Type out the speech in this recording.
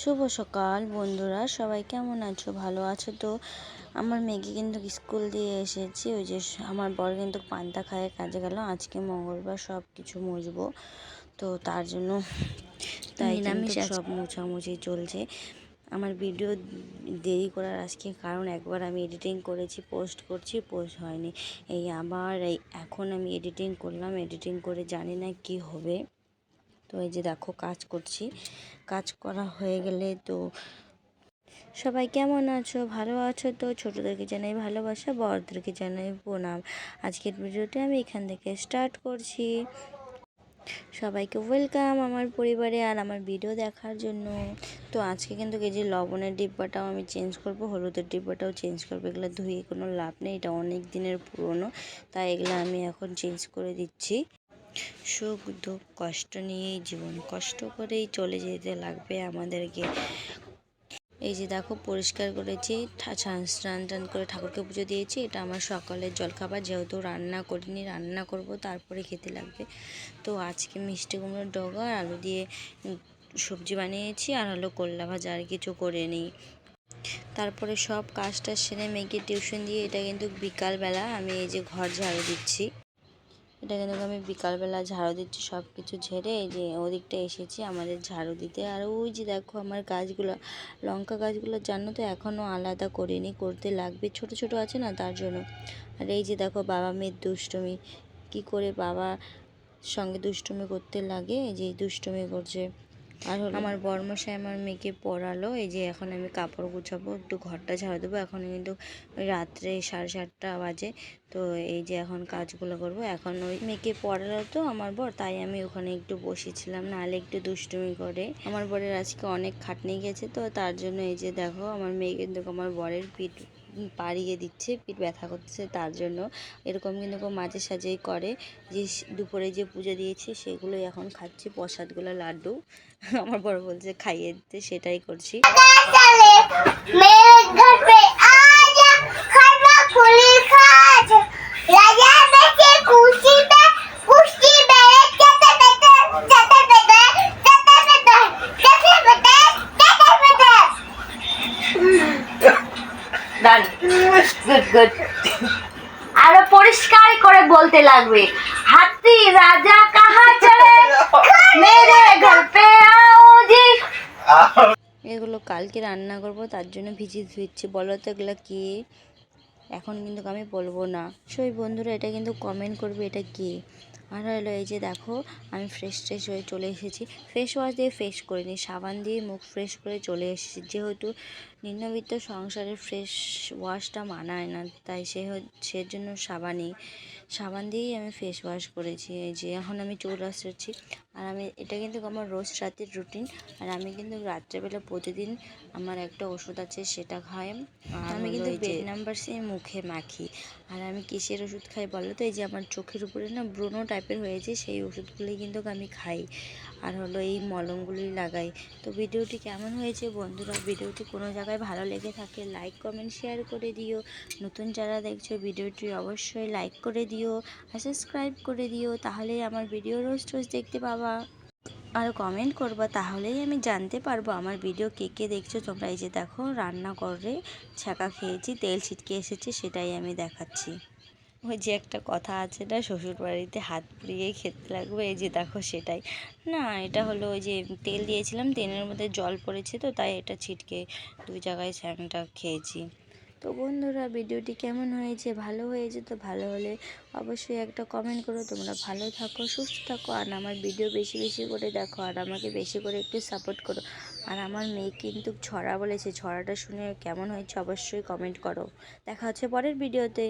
শুভ সকাল বন্ধুরা সবাই কেমন আছো? ভালো আছো তো? আমার মেয়েকে কিন্তু স্কুল দিয়ে এসেছি ওই যে আমার বর কিন্তু পান্তা খায় কাজে গেল। আজকে মঙ্গলবার সব কিছু মুছবো তো তার জন্য তাই নিরামিষ সব মোছামুছি চলছে। আমার ভিডিও দেরি করার আজকে কারণ একবার আমি এডিটিং করেছি পোস্ট করছি পোস্ট হয়নি। এই আবার এই এখন আমি এডিটিং করলাম এডিটিং করে জানি না কি হবে। তো এই যে দেখো কাজ করছি। কাজ করা হয়ে গেলে তো সবাই কেমন আছো? ভালো আছো তো? ছোটোদেরকে জানাই ভালোবাসা, বড়দেরকে জানাই প্রণাম। আজকের ভিডিওটা আমি এখান থেকে স্টার্ট করছি। সবাইকে ওয়েলকাম আমার পরিবারে আর আমার ভিডিও দেখার জন্য। তো আজকে কিন্তু এই যে লবণের ডিব্বাটাও আমি চেঞ্জ করব, হলুদের ডিব্বাটাও চেঞ্জ করব। এগুলো ধুয়ে কোনো লাভ নেই, এটা অনেক দিনের পুরনো, তাই এগুলো আমি এখন চেঞ্জ করে দিচ্ছি। সুখ, দুঃখ, কষ্ট নিয়েই জীবন। কষ্ট করেই চলে যেতে লাগবে আমাদেরকে। এই যে দেখো, পরিষ্কার করেছি স্নান টান করে ঠাকুরকে পুজো দিয়েছি। এটা আমার সকালের জলখাবার, যেহেতু রান্না করিনি, রান্না করব, তারপরে খেতে লাগবে। তো আজকে মিষ্টি কুমড়োর ডগা আর আলু দিয়ে সবজি বানিয়েছি আর হলো করলা ভাজা, আর কিছু করে নিই। তারপরে সব কাজটা সেরে মেয়েকে টিউশন দিয়ে, এটা কিন্তু বিকালবেলা আমি এই যে ঘর ঝাড়ু দিচ্ছি। এটা কিন্তু আমি বিকালবেলা ঝাড়ু দিচ্ছি সব কিছু ঝেড়ে এই যে ওদিকটা এসেছি, আমাদের ঝাড়ু দিতে। আর ওই যে দেখো আমার গাছগুলো, লঙ্কা গাছগুলো জানো তো এখনও আলাদা করিনি, করতে লাগবে, ছোট ছোট আছে না তার জন্য। আর এই যে দেখো বাবা মেয়ের দুষ্টুমি, কি করে বাবা সঙ্গে দুষ্টুমি করতে লাগে, এই যে দুষ্টুমি করছে। আর হলো আমার বর্মশাই আমার মেয়েকে পড়ালো, এই যে এখন আমি কাপড় গুছাবো, একটু ঘরটা ঝাড়ু দেবো এখন কিন্তু রাত্রে সাড়ে সাতটা বাজে তো এই যে এখন কাজগুলো করব, এখন ওই মেয়েকে পড়ালো তো আমার বর, তাই আমি ওখানে একটু বসেছিলাম, নাহলে একটু দুষ্টুমি করে। আমার বরের আজকে অনেক খাটনি গেছে তো, তার জন্য এই যে দেখো আমার মেয়ে কিন্তু আমার বরের পিঠ পাড়িয়ে দিচ্ছে, পিঠ ব্যথা করতেছে তার জন্য। এরকম কিন্তু মাঝে সাঝেই করে, যে দুপুরে যে পুজো দিয়েছি সেগুলোই এখন খাচ্ছি, প্রসাদগুলো লাড্ডু। আমার বড় বলছে খাইয়ে দিতে, সেটাই করছি। গুড আরও পরিষ্কার করে বলতে লাগবে, হাতি রাজা কাহা চলে? মেরে ঘর পে আও জি এগুলো কালকে রান্না করব, তার জন্য ভিজিয়ে ধুচ্ছি। বলো তো এগুলো কি? এখন কিন্তু আমি বলব না। সই বন্ধুরা, এটা কিন্তু কমেন্ট করবে, এটা কি? আর হলো এই যে দেখো আমি ফ্রেশ ট্রেশ হয়ে চলে এসেছি। ফেস ওয়াশ দিয়ে ফেস নিই সাবান দিয়ে মুখ ফ্রেশ করে চলে এসেছি। যেহেতু নিম্নবিত্ত সংসারে ফ্রেশ ওয়াশটা মানায় না তাই সে হ- সেজন্য সাবানই। সাবান দিয়েই আমি ফেস ওয়াশ করেছি এই যে এখন আমি চুল আসছি আর আমি এটা কিন্তু আমার রোজ রাতের রুটিন আর আমি কিন্তু রাত্রেবেলা প্রতিদিন আমার একটা ওষুধ আছে সেটা খাই। আর আমি কিন্তু বেড নাম্বার সে মুখে মাখি। আর আমি কিসের ওষুধ খাই বলো তো? এই যে আমার চোখের উপরে না ব্রণ টাইপের হয়েছে, সেই ওষুধগুলোই কিন্তু আমি খাই। আর হলো এই মলমগুলি লাগাই। তো ভিডিওটি কেমন হয়েছে বন্ধুরা? ভিডিওটি কোনো জায়গায় ভালো লেগে থাকে লাইক কমেন্ট শেয়ার করে দিও। নতুন যারা দেখছ ভিডিওটি অবশ্যই লাইক করে দিও আর সাবস্ক্রাইব করে দিও, তাহলেই আমার ভিডিও রোজ রোজ দেখতে পাবা। আর কমেন্ট করবা, তাহলেই আমি জানতে পারব আমার ভিডিও কে কে দেখছ। তোমরা এই যে দেখো রান্না করে ছাকা খেয়েছি, তেল ছিটকে এসেছে, সেটাই আমি দেখাচ্ছি। ওই যে একটা কথা আছে না শ্বশুর বাড়িতে হাত পুড়িয়ে খেতে লাগবে, এই যে দেখো সেটাই। না, এটা হলো ওই যে তেল দিয়েছিলাম, তেলের মধ্যে জল পড়েছে তো, তাই এটা ছিটকে দুই জায়গায় স্যাংটা খেয়েছি। তো বন্ধুরা, ভিডিওটি কেমন হয়েছে, ভালো হয়েছে তো ভালো হলে অবশ্যই একটা কমেন্ট করো। তোমরা ভালো থাকো, সুস্থ থাকো, আর আমার ভিডিও বেশি বেশি করে দেখো, আর আমাকে বেশি করে একটু সাপোর্ট করো। আর আমার মেয়ে কিন্তু ছড়া বলেছে, ছড়াটা শুনে কেমন হয়েছে অবশ্যই কমেন্ট করো। দেখা হচ্ছে পরের ভিডিওতে